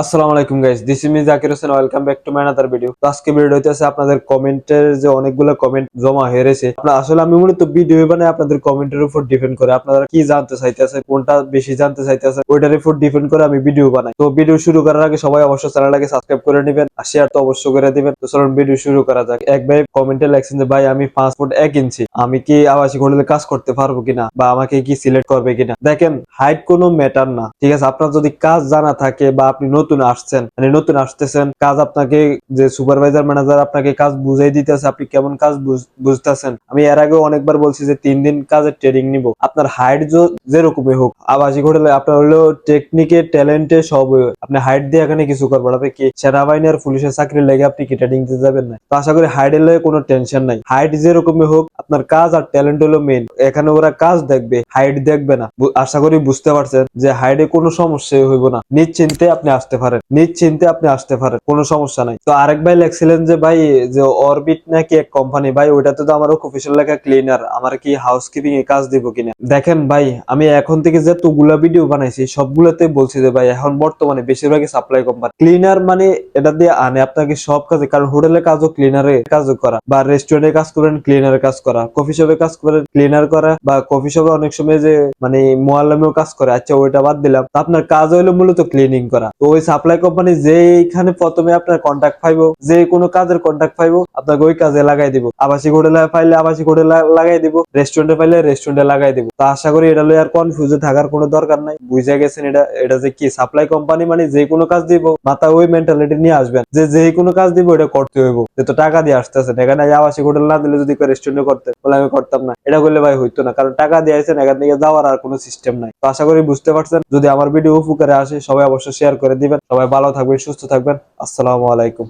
আসসালামু আলাইকুম guys this is me Zakir Hossain welcome back to my another video তো আজকে ভিডিও হইতেছে আপনাদের কমেন্টের যে অনেকগুলো কমেন্ট জমা হয়ে রয়েছে আসলে আমি মূলত ভিডিও বানাই আপনাদের কমেন্টের উপর ডিপেন্ড করে, আপনারা কি জানতে চাইতেছে কোনটা বেশি জানতে চাইতেছে ওইটার উপর ডিপেন্ড করে আমি ভিডিও বানাই। তো ভিডিও শুরু করার আগে সবাই অবশ্যই চ্যানেলটাকে সাবস্ক্রাইব করে নেবেন, আর শেয়ার তো অবশ্যই করে দিবেন। তো চলুন ভিডিও শুরু করা যাক। এক ভাই কমেন্টে লেখছেন যে, ভাই, আমি পাঁচ ফুট এক ইঞ্চি আমি কি আবাসিক হোটেলে কাজ করতে পারব কিনা? বা আমাকে কি সিলেক্ট করবে কিনা? দেখেন হাইট কোনো ম্যাটার না। ঠিক আছে, আপনার যদি কাজ জানা থাকে বা আপনি নতুন আসছেন মানে নতুন আসতেছেন। কাজ আপনাকে, যে সুপারভাইজার ম্যানেজার আপনাকে কাজ বুঝাই দিতেছে, আপনি কেমন কাজ বুঝ- বুঝতেছেন? আমি এর আগে অনেকবার বলছি যে তিন দিন কাজের ট্রেনিং নিব। আপনার হাইট যেরকমই হোক, আবাসিক হোটেলে আপনার হলো টেকনিকে ট্যালেন্টে সব আপনি হাইট দিয়ে এখানে কিছু করবেন আপনি কি সেনাবাহিনী আর পুলিশের চাকরি লেগে আপনি কি ট্রেনিং দিতে যাবেন না? তো আশা করি হাইট এলে কোনো টেনশন নাই। হাইট যেরকমই হোক, আপনার কাজ আর ট্যালেন্ট হলো মেন এখানে ওরা কাজ দেখবে হাইট দেখবে না। আশা করি বুঝতে পারছেন যে হাইটে কোনো সমস্যা হইব না। নিশ্চিন্তে আপনি আসতে পারেন নিশ্চিন্তে আপনি আসতে পারেন, কোনো সমস্যা নাই। তো আরেক ভাই লেখছিলেন যে, ভাই, যে অরবিট নাকি এক কোম্পানি ভাই, ওইটাতে তো আমার অফিসিয়াল লেখা ক্লিনার আমার কি হাউসকিপিং এ কাজ দিব কিনা? দেখেন ভাই, আমি এখন থেকে যতগুলা ভিডিও বানাইছি, সবগুলোতে বলছি যে, ভাই, এখন বর্তমানে বেশিরভাগই সাপ্লাই কোম্পানি ক্লিনার মানে এটা দিয়ে আনে আপনাকে সব কাজে, কারণ হোটেলের কাজও ক্লিনারে কাজও করা, বা রেস্টুরেন্টে কাজ করেন ক্লিনারের কাজ করা কফি শপে কাজ করেন ক্লিনার করা, বা কফি শপে অনেক সময় যে মানে মোয়াল্লামেও কাজ করে আচ্ছা ওইটা বাদ দিলাম। আপনার কাজ হইল মূলত ক্লিনিং করা। তো ওই সাপ্লাই কোম্পানি যেখানে প্রথমে আপনার কন্ট্যাক্ট পাইবো যে কোনো কাজের কন্ট্যাক্ট পাইবো, আপনাকে ওই কাজে লাগাই দিব। আবাসিক হোটেলে পাইলে আবাসিক হোটেলে লাগাই দিব রেস্টুরেন্টে পাইলে রেস্টুরেন্টে লাগাই দিব। তো আশা করি এটা লই আর কনফিউজে থাকার কোনো দরকার নাই। বুঝে গেছেন এটা এটা যে কি সাপ্লাই কোম্পানি মানে যে কোনো কাজ দিব, মাথা ওই মেন্টালিটি নিয়ে আসবেন যে যে কোনো কাজ দিব এটা করতে হইব। যে তো টাকা দিয়ে আসতেছেন এখানে আবাসিক হোটেল না দিলে যদি রেস্টুরেন্টে করতে, বলে আমি করতাম না। এটা করলে ভাই হইতো না, কারণ টাকা দিয়ে আইছেন, এখান থেকে যাওয়ার আর কোনো সিস্টেম নাই। তো আশা করি বুঝতে পারছেন। যদি আমার ভিডিও উপকারে আসে, সবাই অবশ্যই শেয়ার করে দিবেন। সবাই ভালো থাকবেন সুস্থ থাকবেন। আসসালামু আলাইকুম।